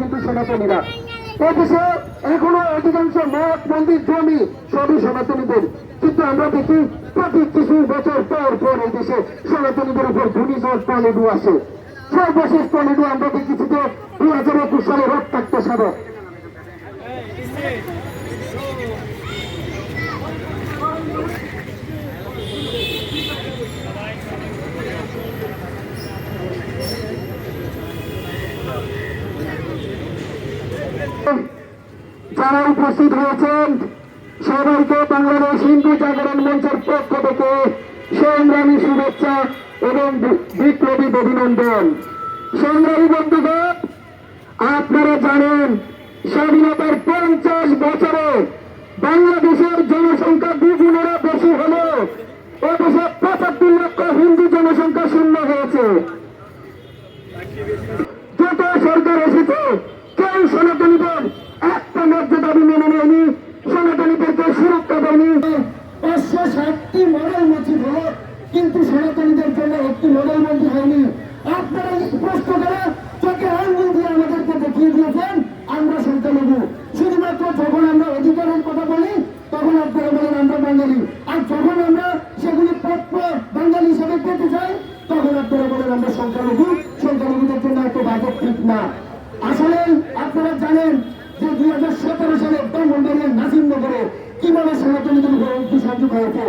কিন্তু সনাতনীরা অথচ এখনও অধিকাংশ মঠ, মন্দির, জমি সবই সনাতনীদের কিন্তু আমরা দেখি প্রতি কিছু বছর পর পর এই দেশে সনাতনীদের উপর ঘূর্ণিঝড় টলেডু আসে। সর্বশেষ টলেডু আমরা দেখেছি যে দু হাজার একুশ সালে রক্তাক্ত সাধক যারা উপস্থিত হয়েছেন সবাইকে বাংলাদেশ হিন্দু জাগরণ মঞ্চের পক্ষ থেকে সংগ্রামী শুভেচ্ছা এবং বিপ্লবী অভিনন্দন। সংগ্রামী বন্ধুগণ, আপনারা জানেন, স্বাধীনতার পঞ্চাশ বছরে বাংলাদেশের জনসংখ্যা দ্বিগুণেরও বেশি হলো এদেশে পঁচাত্তর লক্ষ হিন্দু জনসংখ্যা শূন্য হয়েছে। যত সরকার এসেছে সনাতনীদের একটা ন্যায্য দাবি মেনে নেয়নি সনাতনীদেরকে সুরক্ষা দেয়নি। পাঁচশো ষাটটি মডেল মসজিদ হলো, কিন্তু সনাতনীদের জন্য একটি মডেল মন্দির হয়নি। আপনারা স্পষ্ট করে চোখে আঙ্গুল দিয়ে আমাদেরকে দেখিয়ে দিয়েছেন, আমরা সংখ্যালঘু শুধুমাত্র যখন আমরা অধিকারের কথা বলি, তখন আপনারা বলেন, আমরা বাঙালি। আর যখন আমরা সেগুলি প্রাপ্য বাঙালি হিসেবে পেতে চাই, তখন আপনারা বলেন, আমরা সংখ্যালঘু। সংখ্যালঘুদের জন্য এত বাজেট ঠিক না। আসলে আপনারা জানেন যে দুই হাজার সতেরো সালে ব্রাহ্মণবাড়িয়ার নাসিমনগরে কীভাবে সনাতন ধর্ম অগ্নিসংযোগ হয়েছে?